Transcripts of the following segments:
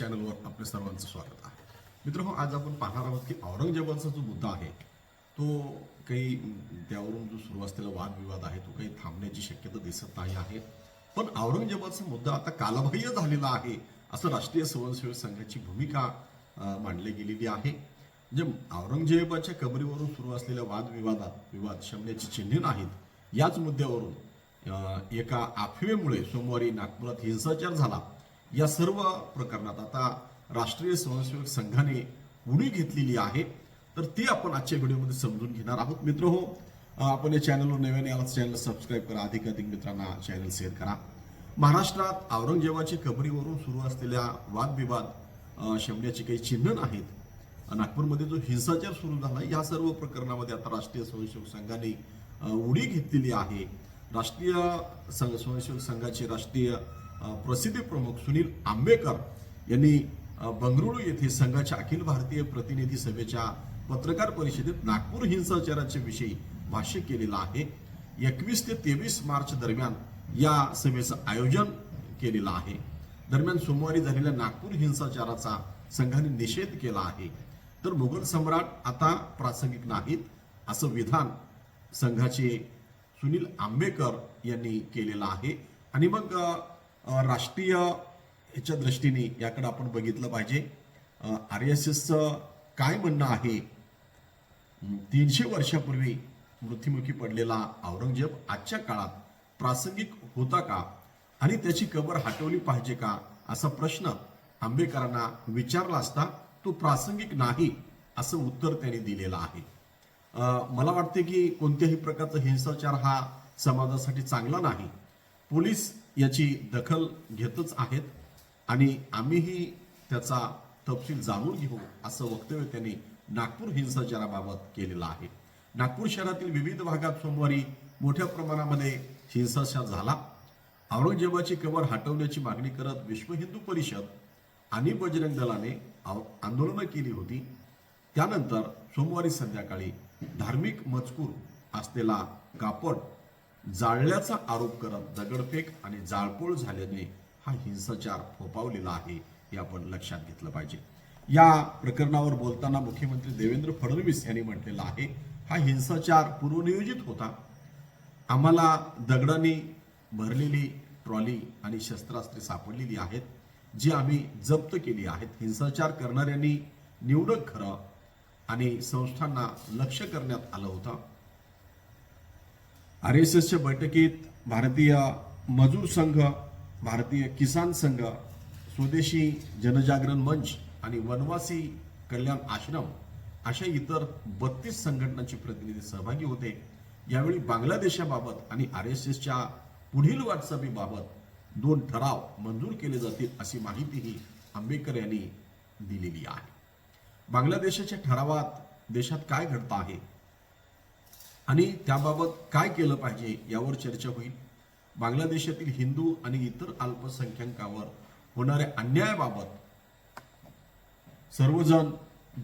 चॅनलवर आपल्या सर्वांचं स्वागत आहे. मित्रांनो हो, आज आपण पाहणार आहोत की औरंगजेबाचा जो मुद्दा आहे तो काही त्यावरून जो सुरू असलेला वादविवाद आहे तो काही थांबण्याची शक्यता दिसत नाही आहे. पण औरंगजेबाचा मुद्दा आता कालबाह्य झालेला आहे असं राष्ट्रीय स्वयंसेवक संघाची भूमिका मांडली गेलेली आहे. म्हणजे औरंगजेबाच्या कबरीवरून सुरू असलेल्या वादविवादात विवाद शमण्याची चिन्हे नाहीत. याच मुद्द्यावरून एका अफवेमुळे सोमवारी नागपुरात हिंसाचार झाला. या सर्व प्रकरणात आता राष्ट्रीय स्वयंसेवक संघाने उडी घेतलेली आहे. तर ती आपण आजच्या व्हिडिओमध्ये समजून घेणार आहोत. मित्र हो आपण या चॅनलवर नव्याने आलाच चॅनल सबस्क्राईब करा. अधिकाधिक मित्रांना चॅनल शेअर करा. महाराष्ट्रात औरंगजेबाच्या कबरीवरून सुरू असलेल्या वादविवाद शमण्याची काही चिन्ह नाहीत. नागपूरमध्ये जो हिंसाचार सुरू झाला या सर्व प्रकरणामध्ये आता राष्ट्रीय स्वयंसेवक संघाने उडी घेतलेली आहे. राष्ट्रीय संघ स्वयंसेवक संघाचे राष्ट्रीय प्रसिद्धी प्रमुख सुनील आंबेकर यांनी बंगळुरू येथे संघाच्या अखिल भारतीय प्रतिनिधी सभेच्या पत्रकार परिषदेत नागपूर हिंसाचाराच्या विषयी भाष्य केलेलं आहे. एकवीस ते तेवीस मार्च दरम्यान या सभेचं आयोजन केलेलं आहे. दरम्यान सोमवारी झालेल्या नागपूर हिंसाचाराचा संघाने निषेध केला आहे. तर मुघल सम्राट आता प्रासंगिक नाहीत असं विधान संघाचे सुनील आंबेकर यांनी केलेलं आहे. आणि मग राष्ट्रीय ह्याच्या दृष्टीने याकडे आपण बघितलं पाहिजे. आर एस एसचं काय म्हणणं आहे? तीनशे वर्षापूर्वी मृत्युमुखी पडलेला औरंगजेब आजच्या काळात प्रासंगिक होता का? आणि त्याची कबर हटवली पाहिजे का? असा प्रश्न आंबेकरांना विचारला असता तो प्रासंगिक नाही असं उत्तर त्यांनी दिलेलं आहे. मला वाटते की कोणत्याही प्रकारचा हिंसाचार हा समाजासाठी चांगला नाही. पोलीस याची दखल घेतच आहेत आणि आम्हीही त्याचा तपशील जाणून घेऊ असं वक्तव्य त्यांनी नागपूर हिंसाचाराबाबत केलेलं आहे. नागपूर शहरातील विविध भागात सोमवारी मोठ्या प्रमाणामध्ये हिंसाचार झाला. औरंगजेबाची कबर हटवण्याची मागणी करत विश्व हिंदू परिषद आणि बजरंग दलाने आंदोलनं केली होती. त्यानंतर सोमवारी संध्याकाळी धार्मिक मजकूर असलेला कापड जाळल्याचा आरोप करत दगडफेक आणि जाळपोळ झाल्याने हा हिंसाचार फोपावलेला आहे हे आपण लक्षात घेतलं पाहिजे. या प्रकरणावर बोलताना मुख्यमंत्री देवेंद्र फडणवीस यांनी म्हटलेलं आहे हा हिंसाचार पूर्वनियोजित होता. आम्हाला दगडाने भरलेली ट्रॉली आणि शस्त्रास्त्रे सापडलेली आहेत जी आम्ही जप्त केली आहेत. हिंसाचार करणाऱ्यांनी निवडक खरं आणि संस्थांना लक्ष करण्यात आलं होतं. आर एस एसच्या बैठकीत भारतीय मजूर संघ भारतीय किसान संघ स्वदेशी जनजागरण मंच आणि वनवासी कल्याण आश्रम अशा इतर बत्तीस संघटनांचे प्रतिनिधी सहभागी होते. यावेळी बांगलादेशाबाबत आणि आर एस एसच्या पुढील वाटचालीबाबत दोन ठराव मंजूर केले जातील अशी माहितीही आंबेडकर यांनी दिलेली आहे. बांगलादेशाच्या ठरावात देशात काय घडतं आहे? आणि त्याबाबत काय केलं पाहिजे यावर चर्चा होईल. बांगलादेशातील हिंदू आणि इतर अल्पसंख्याकांवर होणाऱ्या अन्यायाबाबत सर्वजण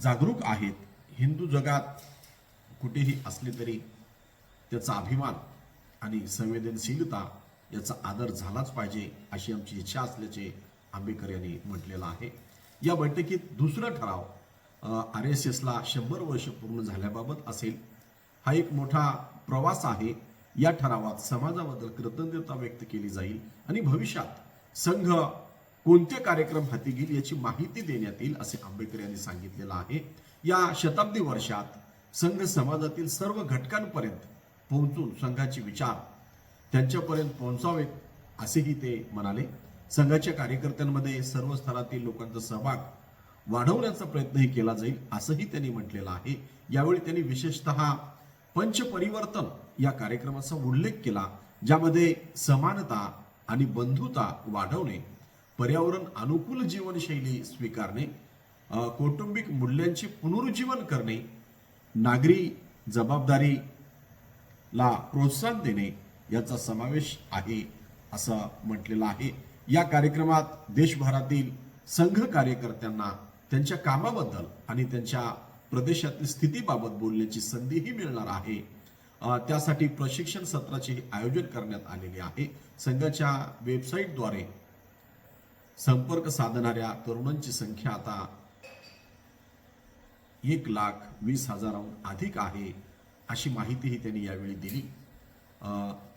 जागरूक आहेत. हिंदू जगात कुठेही असले तरी त्याचा अभिमान आणि संवेदनशीलता याचा आदर झालाच पाहिजे अशी आमची इच्छा असल्याचे आंबेडकर यांनी म्हटलेलं आहे. या बैठकीत दुसरा ठराव आर एस एसला शंभर वर्ष पूर्ण झाल्याबाबत असेल. हा एक मोठा प्रवास आहे. या ठरावात समाजाबद्दल कृतज्ञता व्यक्त केली जाईल आणि भविष्यात संघ कोणते कार्यक्रम हाती घेईल याची माहिती देण्यात येईल असे आंबेडकर यांनी सांगितलेलं आहे. या शताब्दी वर्षात संघ समाजातील सर्व घटकांपर्यंत पोहोचून संघाचे विचार त्यांच्यापर्यंत पोहोचावेत असेही ते म्हणाले. संघाच्या कार्यकर्त्यांमध्ये सर्व स्तरातील लोकांचा सहभाग वाढवण्याचा प्रयत्नही केला जाईल असंही त्यांनी म्हटलेलं आहे. यावेळी त्यांनी विशेषतः पंचपरिवर्तन या कार्यक्रमाचा उल्लेख केला ज्यामध्ये समानता आणि बंधुता वाढवणे पर्यावरण अनुकूल जीवनशैली स्वीकारणे कौटुंबिक मूल्यांचे पुनरुज्जीवन करणे नागरी जबाबदारीला प्रोत्साहन देणे याचा समावेश आहे असं म्हटलेलं आहे. या कार्यक्रमात देशभरातील संघ कार्यकर्त्यांना त्यांच्या कामाबद्दल आणि त्यांच्या प्रदेशातील स्थितीबाबत बोलण्याची संधीही मिळणार आहे. त्यासाठी प्रशिक्षण सत्राचे आयोजन करण्यात आलेले आहे. संघाच्या वेबसाईटद्वारे संपर्क साधणाऱ्या तरुणांची संख्या आता एक लाख वीस हजाराहून अधिक आहे अशी माहितीही त्यांनी यावेळी दिली.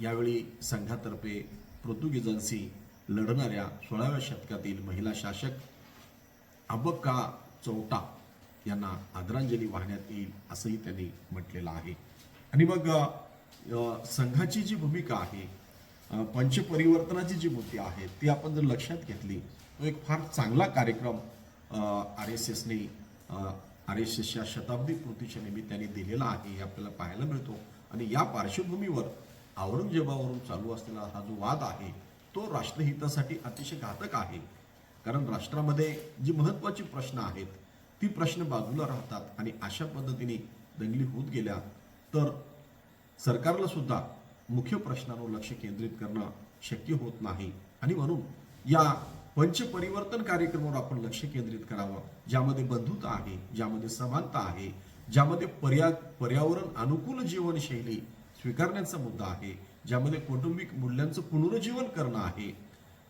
यावेळी संघातर्फे पोर्तुगीजांशी लढणाऱ्या सोळाव्या शतकातील महिला शासक अबक्का चौटा यांना आदरांजली वाहण्यात येईल असंही त्यांनी म्हटलेलं आहे. आणि मग संघाची जी भूमिका आहे पंचपरिवर्तनाची जी मुद्दे आहे ती आपण जर लक्षात घेतली तो एक फार चांगला कार्यक्रम आर एस एसने आर एस एसच्या शताब्दी पूर्तीच्या निमित्ताने दिलेला आहे हे आपल्याला पाहायला मिळतो. आणि या पार्श्वभूमीवर औरंगजेबावरून चालू असलेला हा जो वाद आहे तो राष्ट्रहितासाठी अतिशय घातक आहे. कारण राष्ट्रामध्ये जी महत्त्वाची प्रश्न आहेत ती प्रश्न बाजूला राहतात आणि अशा पद्धतीने दंगली होत गेल्या तर सरकारला सुद्धा मुख्य प्रश्नांवर लक्ष केंद्रित करणं शक्य होत नाही. आणि म्हणून या पंचपरिवर्तन कार्यक्रमावर आपण लक्ष केंद्रित करावं ज्यामध्ये बंधुता आहे ज्यामध्ये समानता आहे ज्यामध्ये पर्या पर्यावरण अनुकूल जीवनशैली स्वीकारण्याचा मुद्दा आहे ज्यामध्ये कौटुंबिक मूल्यांचं पुनरुज्जीवन करणं आहे.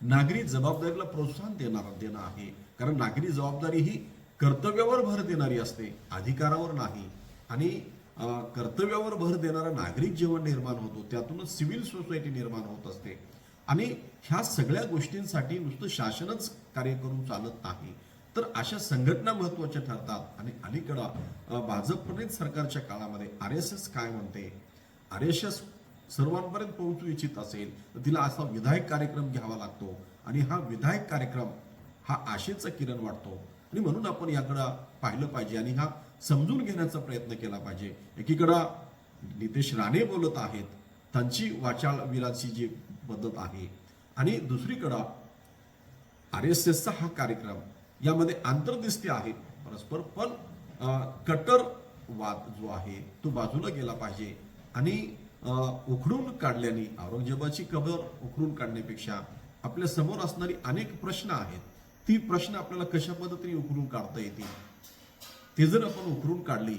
नागरी जबाबदारीला प्रोत्साहन देणार देणं आहे. कारण नागरी जबाबदारी ही कर्तव्यावर भर देणारी असते अधिकारावर नाही. आणि कर्तव्यावर भर देणारा नागरिक जीवन निर्माण होतो त्यातूनच सिव्हिल सोसायटी निर्माण होत असते. आणि ह्या सगळ्या गोष्टींसाठी नुसतं शासनच कार्य करून चालत नाही. तर अशा संघटना महत्त्वाच्या ठरतात. आणि अलीकडं भाजपप्रणित सरकारच्या काळामध्ये आर एस एस काय म्हणते? आर एस एस सर्वांपर्यंत पोहोचू इच्छित असेल तर तिला असा विधायक कार्यक्रम घ्यावा लागतो. आणि हा विधायक कार्यक्रम हा आशेचा किरण वाटतो. आणि म्हणून आपण याकडं पाहिलं पाहिजे आणि हा समजून घेण्याचा प्रयत्न केला पाहिजे. एकीकडं नितेश राणे बोलत आहेत त्यांची वाचाळवीराची जी पद्धत आहे. आणि दुसरीकडं आर एस एसचा हा कार्यक्रम यामध्ये आंतरदिस्ती आहे परस्पर पण कट्टरवाद वाद जो आहे तो बाजूला गेला पाहिजे. आणि उखडून काढल्याने औरंगजेबाची कबर उखडून काढण्यापेक्षा आपल्यासमोर असणारी अनेक प्रश्न आहेत. ती प्रश्न आपल्याला कशा पद्धतीने उकरून काढता येतील? ते जर आपण उकरून काढली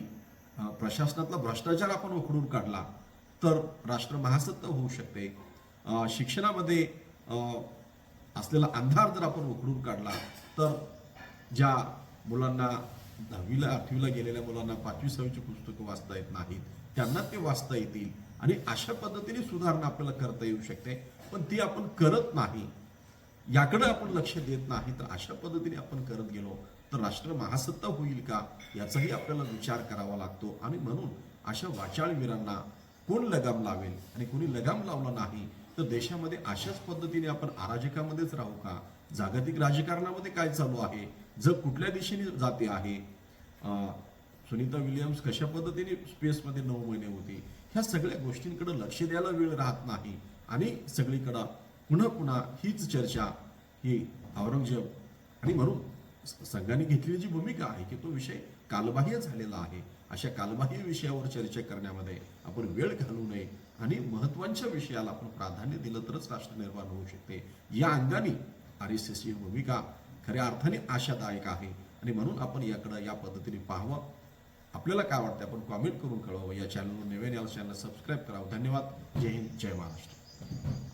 प्रशासनातला भ्रष्टाचार आपण उकरून काढला तर राष्ट्र महासत्ता होऊ शकते. शिक्षणामध्ये असलेला अंधार जर आपण उकरून काढला तर ज्या मुलांना दहावीला आठवीला गेलेल्या मुलांना पाचवी सहावीची पुस्तकं वाचता येत नाहीत त्यांना ते वाचता येतील. आणि अशा पद्धतीने सुधारणा आपल्याला करता येऊ शकते. पण ती आपण करत नाही. याकडे आपण लक्ष देत नाही तर अशा पद्धतीने आपण करत गेलो तर राष्ट्र महासत्ता होईल का? याचाही आपल्याला विचार करावा लागतो. आणि म्हणून अशा वाचाळवीरांना कोण लगाम लावेल आणि कोणी लगाम लावला नाही तर देशामध्ये अशाच पद्धतीने आपण अराजकामध्येच राहू का? जागतिक राजकारणामध्ये काय चालू आहे? जग कुठल्या दिशेने जाते आहे? सुनीता विलियम्स कशा पद्धतीने स्पेसमध्ये नऊ महिने होती? ह्या सगळ्या गोष्टींकडे लक्ष द्यायला वेळ राहत नाही. आणि सगळीकडं पुन्हा पुन्हा हीच चर्चा ही औरंगजेब आणि म्हणून संघाने घेतलेली जी भूमिका आहे की तो विषय कालबाह्य झालेला आहे. अशा कालबाह्य विषयावर चर्चा करण्यामध्ये आपण वेळ घालू नये आणि महत्त्वाच्या विषयाला आपण प्राधान्य दिलं तरच राष्ट्र निर्माण होऊ शकते. या अंगाने आर एस एसची भूमिका खऱ्या अर्थाने आशादायक आहे आणि म्हणून आपण याकडं या पद्धतीने पाहावं. आपल्याला काय वाटतं आपण कॉमेंट करून कळवावं. या चॅनलवर नवीन या चॅनल सबस्क्राईब करावं. धन्यवाद. जय हिंद. जय महाराष्ट्र.